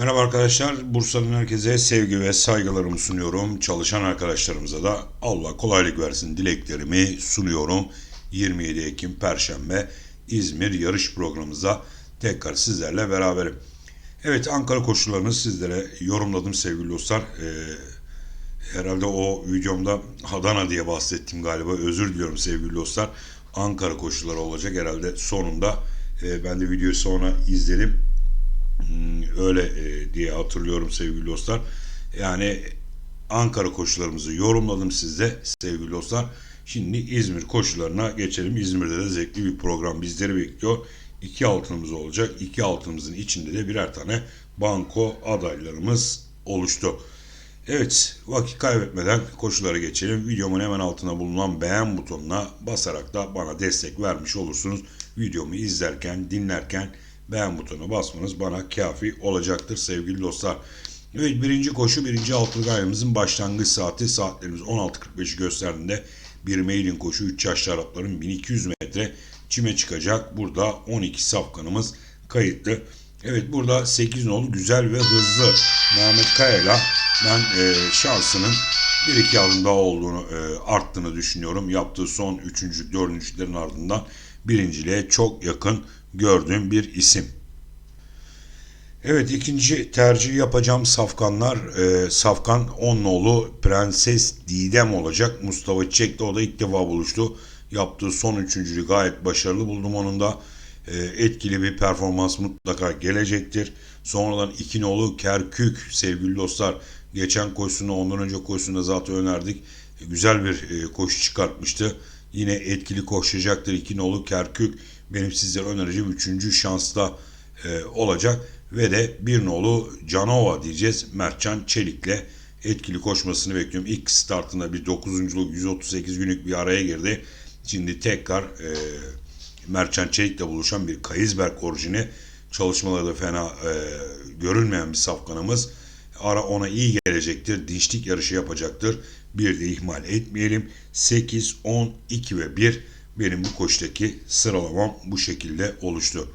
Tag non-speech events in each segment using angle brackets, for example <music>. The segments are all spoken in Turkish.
Merhaba arkadaşlar. Bursa'nın herkese sevgi ve saygılarımı sunuyorum. Çalışan arkadaşlarımıza da Allah kolaylık versin dileklerimi sunuyorum. 27 Ekim Perşembe İzmir yarış programımıza tekrar sizlerle beraberim. Evet Ankara koşullarını sizlere yorumladım sevgili dostlar. Ee, herhalde o videomda Adana diye bahsettim galiba. Özür diliyorum sevgili dostlar. Ankara koşulları olacak herhalde sonunda. Ee, ben de videoyu sonra izledim. Hmm, öyle e, diye hatırlıyorum sevgili dostlar. Yani Ankara koşularımızı yorumladım sizde sevgili dostlar. Şimdi İzmir koşularına geçelim. İzmir'de de zevkli bir program bizleri bekliyor. İki altınımız olacak. İki altınımızın içinde de birer tane banko adaylarımız oluştu. Evet vakit kaybetmeden koşulara geçelim. Videomun hemen altına bulunan beğen butonuna basarak da bana destek vermiş olursunuz. Videomu izlerken, dinlerken beğen butonuna basmanız bana kafi olacaktır sevgili dostlar. Evet birinci koşu birinci altılık ayımızın başlangıç saati saatlerimiz 16.45'i gösterdiğinde bir mailin koşu 3 yaşlı Arapların 1200 metre çime çıkacak. Burada 12 safkanımız kayıtlı. Evet burada 8 nolu güzel ve hızlı Mehmet Kaya'yla ben e, şansının bir iki adım daha olduğunu e, arttığını düşünüyorum. Yaptığı son 3. 4. ardından birinciliğe çok yakın gördüğüm bir isim. Evet ikinci tercih yapacağım safkanlar e, safkan 10 nolu Prenses Didem olacak. Mustafa Çiçek de o da ilk defa buluştu. Yaptığı son üçüncülüğü gayet başarılı buldum onun da. E, etkili bir performans mutlaka gelecektir. Sonradan 2 nolu Kerkük sevgili dostlar. Geçen koşusunu ondan önce koşusunda zaten önerdik. E, güzel bir e, koşu çıkartmıştı. Yine etkili koşacaktır 2 nolu Kerkük. Benim sizlere önereceğim 3. şansla e, olacak ve de bir nolu Canova diyeceğiz. Mertcan Çelik'le etkili koşmasını bekliyorum. İlk startında bir 9. 138 günlük bir araya girdi. Şimdi tekrar e, Mertcan Çelik'le buluşan bir Kayızberg orijini çalışmaları da fena e, görünmeyen bir safkanımız. Ara ona iyi gelecektir. Dinçlik yarışı yapacaktır. Bir de ihmal etmeyelim. 8, 10, 2 ve 1 benim bu koştaki sıralamam bu şekilde oluştu.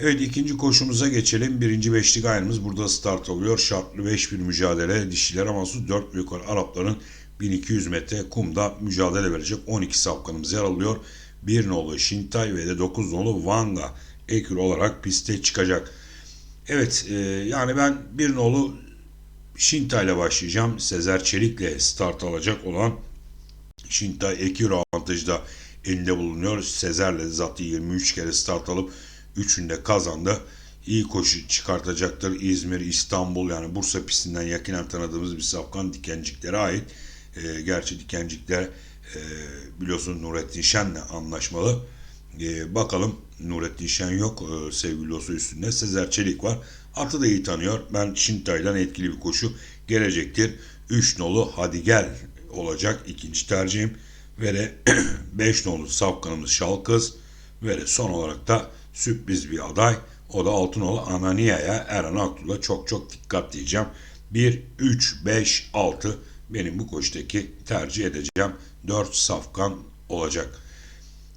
Evet ikinci koşumuza geçelim. Birinci beşlik ayımız burada start oluyor. Şartlı 5 bir mücadele. Dişilere mahsus 4 yukarı Arapların 1200 metre kumda mücadele verecek. 12 safkanımız yer alıyor. 1 nolu Şintay ve de 9 nolu Vanga ekür olarak piste çıkacak. Evet e, yani ben 1 nolu Şintay ile başlayacağım. Sezer Çelik'le start alacak olan Şintay ekür avantajda elinde bulunuyor. Sezer'le zaten 23 kere start alıp Üçünde kazandı. İyi koşu çıkartacaktır. İzmir, İstanbul yani Bursa pistinden yakinen tanıdığımız bir safkan Dikenciklere ait. E, gerçi Dikencikler e, biliyorsun Nurettin Şen'le anlaşmalı. E, bakalım Nurettin Şen yok e, sevgili olsa üstünde. Sezer Çelik var. Atı da iyi tanıyor. Ben Şintay'dan etkili bir koşu gelecektir. 3 nolu hadi gel olacak ikinci tercihim. Ve de 5 nolu safkanımız Şalkız. Ve de son olarak da sürpriz bir aday. O da Altınoğlu Anania'ya Eren Aktu'la çok çok dikkat diyeceğim. 1, 3, 5, 6 benim bu koştaki tercih edeceğim 4 safkan olacak.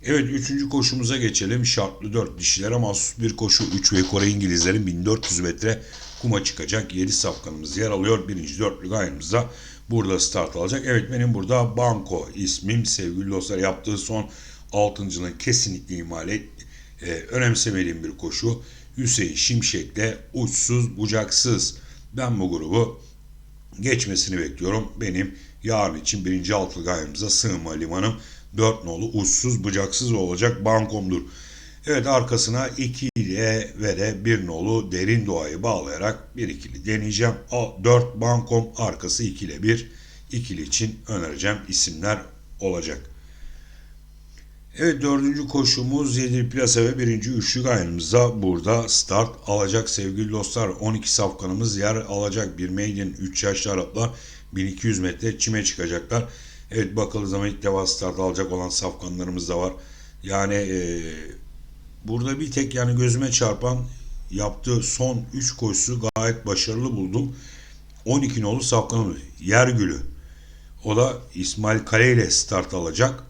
Evet 3. koşumuza geçelim. Şartlı 4 dişilere mahsus bir koşu. 3 ve Kore İngilizlerin 1400 metre kuma çıkacak. 7 safkanımız yer alıyor. Birinci dörtlük ayımızda burada start alacak. Evet benim burada Banko ismim sevgili dostlar yaptığı son altıncının kesinlikle ihmal et, e, önemsemediğim bir koşu. Hüseyin Şimşek'le uçsuz bucaksız. Ben bu grubu geçmesini bekliyorum. Benim yarın için birinci altılık ayımıza sığınma limanım 4 nolu uçsuz bucaksız olacak bankomdur. Evet arkasına 2 ile ve de 1 nolu derin doğayı bağlayarak bir ikili deneyeceğim. 4 bankom arkası 2 ile 1 ikili için önereceğim isimler olacak. Evet dördüncü koşumuz 7 plasa ve birinci üçlük ayımızda burada start alacak sevgili dostlar. 12 safkanımız yer alacak. Bir maiden 3 yaşlı Araplar 1200 metre çime çıkacaklar. Evet bakıldığı zaman ilk defa alacak olan safkanlarımız da var. Yani e, burada bir tek yani gözüme çarpan yaptığı son 3 koşusu gayet başarılı buldum. 12 nolu safkanımız Yergülü. O da İsmail Kale ile start alacak.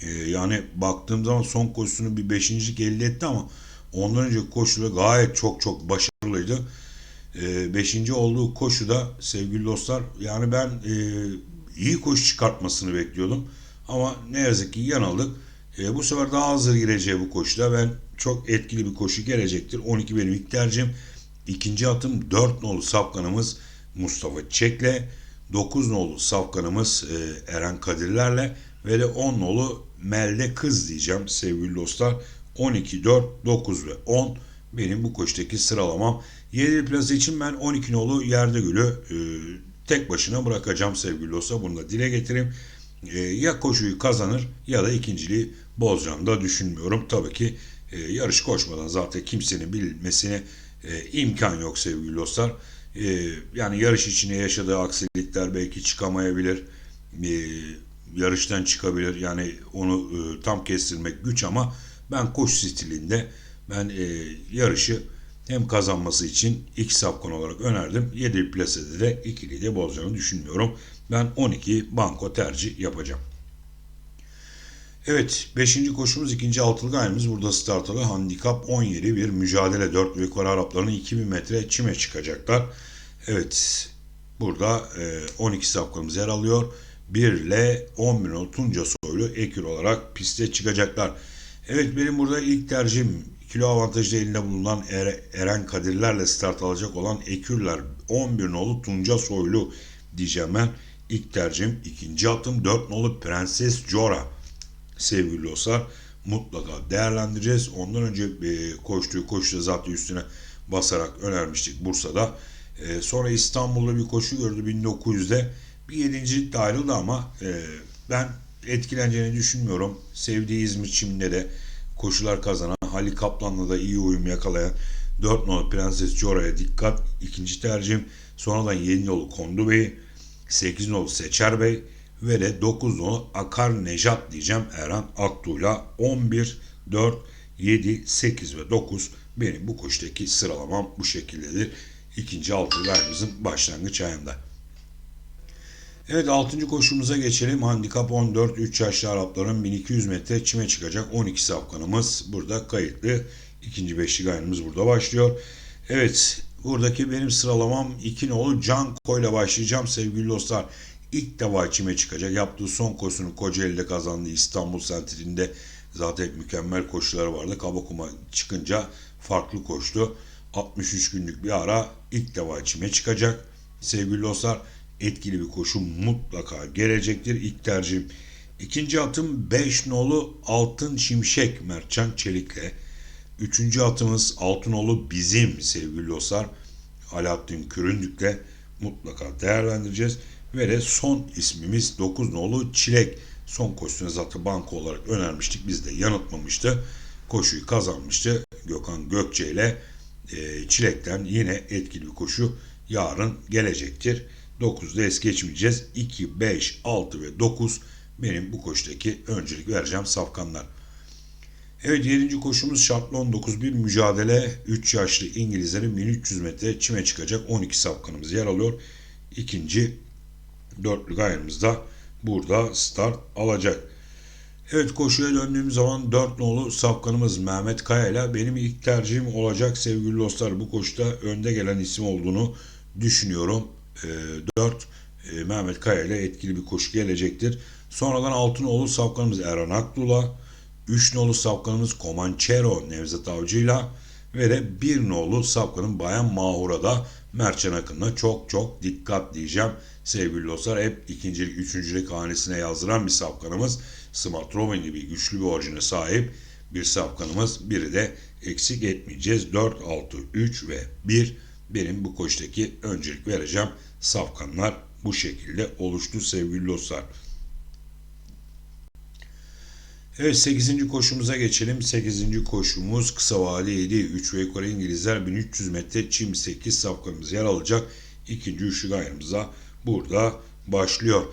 Ee, yani baktığım zaman son koşusunu bir beşincilik elde etti ama Ondan önceki koşuda gayet çok çok başarılıydı. E, beşinci olduğu koşuda sevgili dostlar yani ben e, iyi koşu çıkartmasını bekliyordum. Ama ne yazık ki yanıldık. E, bu sefer daha hazır gireceği bu koşuda ben çok etkili bir koşu gelecektir. 12 benim ilk tercihim. İkinci atım 4 nolu safkanımız Mustafa Çek'le. 9 nolu safkanımız e, Eren Kadirler'le ve de 10 nolu Melde Kız diyeceğim sevgili dostlar. 12, 4, 9 ve 10 benim bu koşudaki sıralamam. 7 plase için ben 12 nolu Yerde Gül'ü e, tek başına bırakacağım sevgili dostlar. Bunu da dile getireyim. E, ya koşuyu kazanır ya da ikinciliği bozacağını da düşünmüyorum. Tabii ki e, yarış koşmadan zaten kimsenin bilmesine e, imkan yok sevgili dostlar. E, yani yarış içinde yaşadığı aksilikler belki çıkamayabilir. E, yarıştan çıkabilir. Yani onu e, tam kestirmek güç ama ben koşu stilinde ben e, yarışı hem kazanması için ilk safkan olarak önerdim. 7 plasede de ikili de bozacağını düşünmüyorum. Ben 12 banko tercih yapacağım. Evet 5. koşumuz ikinci altılık ayımız burada startalı handikap 17 bir mücadele 4 ve Kore Araplarının 2000 metre çime çıkacaklar. Evet burada e, 12 safkanımız yer alıyor. 1 ile 10 bin Tunca Soylu ekür olarak piste çıkacaklar. Evet benim burada ilk tercihim kilo avantajlı elinde bulunan er, Eren Kadirlerle start alacak olan Ekürler 11 nolu Tunca Soylu diyeceğim ben. İlk tercihim ikinci atım 4 nolu Prenses Jora sevgili dostlar mutlaka değerlendireceğiz. Ondan önce e, koştuğu koşuda zaten üstüne basarak önermiştik Bursa'da. E, sonra İstanbul'da bir koşu gördü 1900'de. Bir yedincilik de ayrıldı ama e, ben etkileneceğini düşünmüyorum. Sevdiği İzmir Çim'de de koşular kazanan Halil Kaplan'la da iyi uyum yakalayan 4 nolu Prenses Jora'ya dikkat. İkinci tercihim sonradan 7 nolu Kondu Bey, 8 nolu Seçer Bey ve de 9 nolu Akar Nejat diyeceğim Erhan Aktuğ'la 11, 4, 7, 8 ve 9 benim bu koşudaki sıralamam bu şekildedir. İkinci altılı ayımızın başlangıç ayında. Evet 6. koşumuza geçelim. Handikap 14 3 yaşlı Arapların 1200 metre çime çıkacak 12 safkanımız burada kayıtlı. İkinci beşlik ayımız burada başlıyor. Evet buradaki benim sıralamam 2 nolu Can Koy'la başlayacağım sevgili dostlar. İlk defa çime çıkacak. Yaptığı son koşusunu Kocaeli'de kazandı. İstanbul Sentri'nde zaten mükemmel koşuları vardı. Kabakuma çıkınca farklı koştu. 63 günlük bir ara ilk defa çime çıkacak. Sevgili dostlar etkili bir koşu mutlaka gelecektir. İlk tercihim. İkinci atım 5 nolu Altın Şimşek Mertcan Çelik'le. Üçüncü atımız Altınoğlu bizim sevgili dostlar. Alaaddin Küründük'le mutlaka değerlendireceğiz. Ve de son ismimiz 9 nolu Çilek. Son koşusunu zaten banko olarak önermiştik. Biz de yanıltmamıştı. Koşuyu kazanmıştı. Gökhan Gökçe ile e, Çilek'ten yine etkili bir koşu yarın gelecektir. 9'da es geçmeyeceğiz. 2, 5, 6 ve 9 benim bu koşudaki öncelik vereceğim safkanlar. Evet 7. koşumuz şartlı 19 bir mücadele. 3 yaşlı İngilizlerin 1300 metre çime çıkacak 12 safkanımız yer alıyor. İkinci dörtlük ayarımızda burada start alacak. Evet koşuya döndüğüm zaman 4 nolu safkanımız Mehmet Kaya ile benim ilk tercihim olacak sevgili dostlar. Bu koşuda önde gelen isim olduğunu düşünüyorum. E, 4 e, Mehmet Kaya ile etkili bir koşu gelecektir. Sonradan 6 nolu safkanımız Erhan Akdul'a, 3 nolu safkanımız Comanchero Nevzat Avcı'yla ve de 1 nolu safkanın Bayan Mahura'da Mertcan Akın'la çok çok dikkat diyeceğim. Sevgili dostlar hep ikincilik, üçüncülük hanesine yazdıran bir safkanımız. Smart Robin gibi güçlü bir orijine sahip bir safkanımız. Biri de eksik etmeyeceğiz. 4, 6, 3 ve 1 benim bu koştaki öncelik vereceğim safkanlar bu şekilde oluştu sevgili dostlar. Evet 8. koşumuza geçelim. 8. koşumuz kısa vadeli 3 ve yukarı İngilizler 1300 metre çim 8 safkanımız yer alacak. İkinci üçlük ayrımıza burada başlıyor.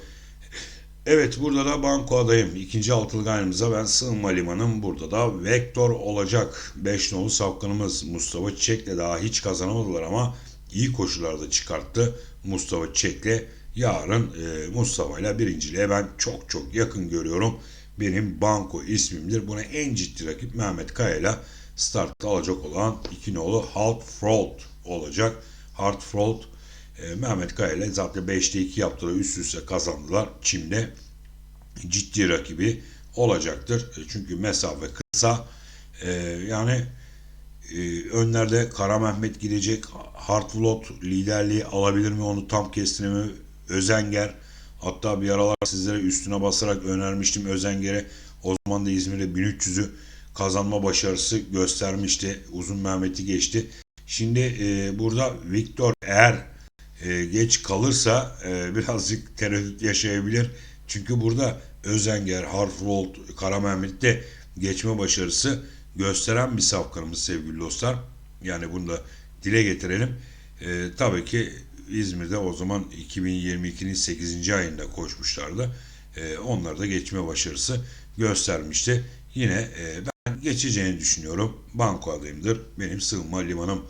Evet burada da banko adayım. İkinci altılık ayrımıza ben sığınma limanım. Burada da vektör olacak. 5 nolu safkanımız Mustafa Çiçek'le daha hiç kazanamadılar ama iyi koşularda çıkarttı. Mustafa Çiçek'le yarın e, Mustafa ile birinciliğe ben çok çok yakın görüyorum benim banko ismimdir. Buna en ciddi rakip Mehmet Kaya ile startta alacak olan iki nolu Hartford olacak. Hartford e, Mehmet Kaya ile zaten 5'te 2 yaptılar. Üst üste kazandılar. Çim'de ciddi rakibi olacaktır. E, Çünkü mesafe kısa. E, yani e, önlerde Kara Mehmet gidecek. Hartford liderliği alabilir mi onu tam kestiremi Özenger. Hatta bir aralar sizlere üstüne basarak önermiştim Özenger'e. O zaman da İzmir'de 1300'ü kazanma başarısı göstermişti. Uzun Mehmet'i geçti. Şimdi e, burada Viktor eğer e, geç kalırsa e, <laughs> birazcık tereddüt yaşayabilir. Çünkü burada Özenger, Hartford, Kara Mehmet'te geçme başarısı gösteren bir safkanımız sevgili dostlar. Yani bunu da dile getirelim. E, tabii ki İzmir'de o zaman 2022'nin 8. ayında koşmuşlardı. E, onlar da geçme başarısı göstermişti. Yine e, ben geçeceğini düşünüyorum. Banko adayımdır. Benim sığınma limanım.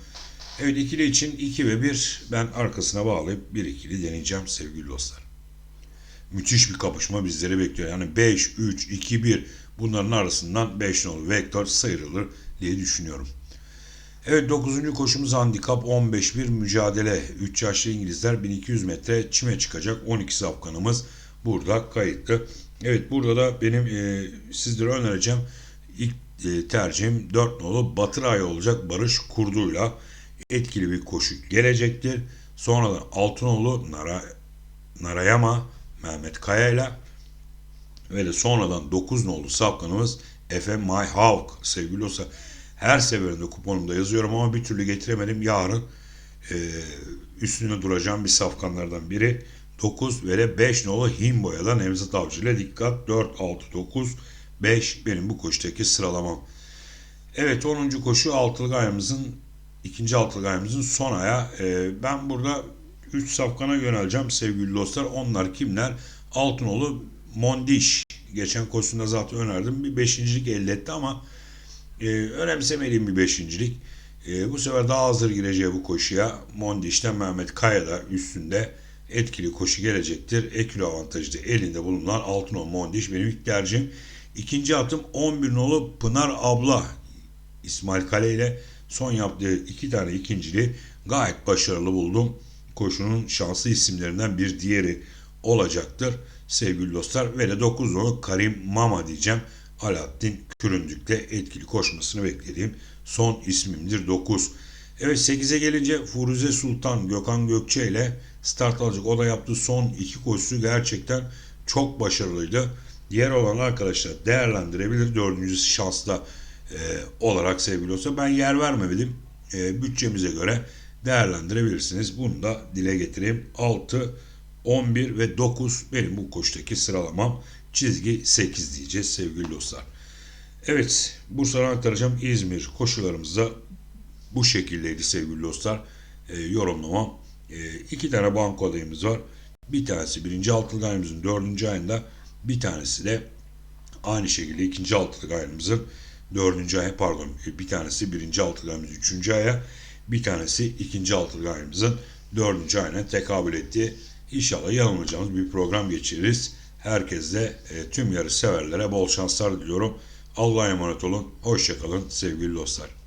Evet ikili için 2 ve 1 ben arkasına bağlayıp 1 ikili deneyeceğim sevgili dostlar. Müthiş bir kapışma bizleri bekliyor. Yani 5, 3, 2, 1 bunların arasından 5 nolu vektör sıyrılır diye düşünüyorum. Evet 9. koşumuz handikap 15-1 mücadele. 3 yaşlı İngilizler 1200 metre çime çıkacak. 12 safkanımız burada kayıtlı. Evet burada da benim e, sizlere önereceğim ilk e, tercihim 4 nolu Batıray olacak Barış Kurdu'yla etkili bir koşu gelecektir. Sonradan Altınoğlu Nara, Narayama Mehmet Kaya ile ve de sonradan 9 nolu safkanımız Efe My Hawk sevgili olsa her seferinde kuponumda yazıyorum ama bir türlü getiremedim. Yarın e, üstüne duracağım bir safkanlardan biri. 9 ve de 5 nolu Himboya'dan Nevzat Avcı ile dikkat. 4, 6, 9, 5 benim bu koşudaki sıralamam. Evet 10. koşu altılık ayımızın ikinci altılık ayımızın son aya. E, ben burada 3 safkana yöneleceğim sevgili dostlar. Onlar kimler? Altınoğlu Mondiş. Geçen koşusunda zaten önerdim. Bir beşincilik elde etti ama e, önemsemediğim bir beşincilik. E, bu sefer daha hazır gireceği bu koşuya Mondiş'ten Mehmet Kaya üstünde etkili koşu gelecektir. Ekilo avantajı da elinde bulunan Altınol Mondiş benim ilk tercihim. İkinci atım 11 nolu Pınar Abla İsmail Kale ile son yaptığı iki tane ikinciliği gayet başarılı buldum. Koşunun şanslı isimlerinden bir diğeri olacaktır sevgili dostlar. Ve de 9 nolu Karim Mama diyeceğim. Alaaddin Küründük'le etkili koşmasını beklediğim son ismimdir 9. Evet 8'e gelince Furuze Sultan Gökhan Gökçe ile start alacak. O da yaptığı son iki koşusu gerçekten çok başarılıydı. Diğer olan arkadaşlar değerlendirebilir. Dördüncü şansla e, olarak sevgili olsa ben yer vermedim. E, bütçemize göre değerlendirebilirsiniz. Bunu da dile getireyim. 6, 11 ve 9 benim bu koştaki sıralamam. Çizgi 8 diyeceğiz sevgili dostlar. Evet Bursa'dan aktaracağım İzmir koşularımızda bu şekildeydi sevgili dostlar. E, yorumlamam. E, iki tane banko adayımız var. Bir tanesi birinci altılık ayımızın dördüncü ayında. Bir tanesi de aynı şekilde ikinci altılık ayımızın dördüncü aya pardon bir tanesi birinci altılık ayımızın üçüncü aya bir tanesi ikinci altılık ayımızın dördüncü ayına tekabül ettiği İnşallah yanılmayacağımız bir program geçiririz. Herkese e, tüm yarış severlere bol şanslar diliyorum. Allah'a emanet olun. Hoşçakalın sevgili dostlar.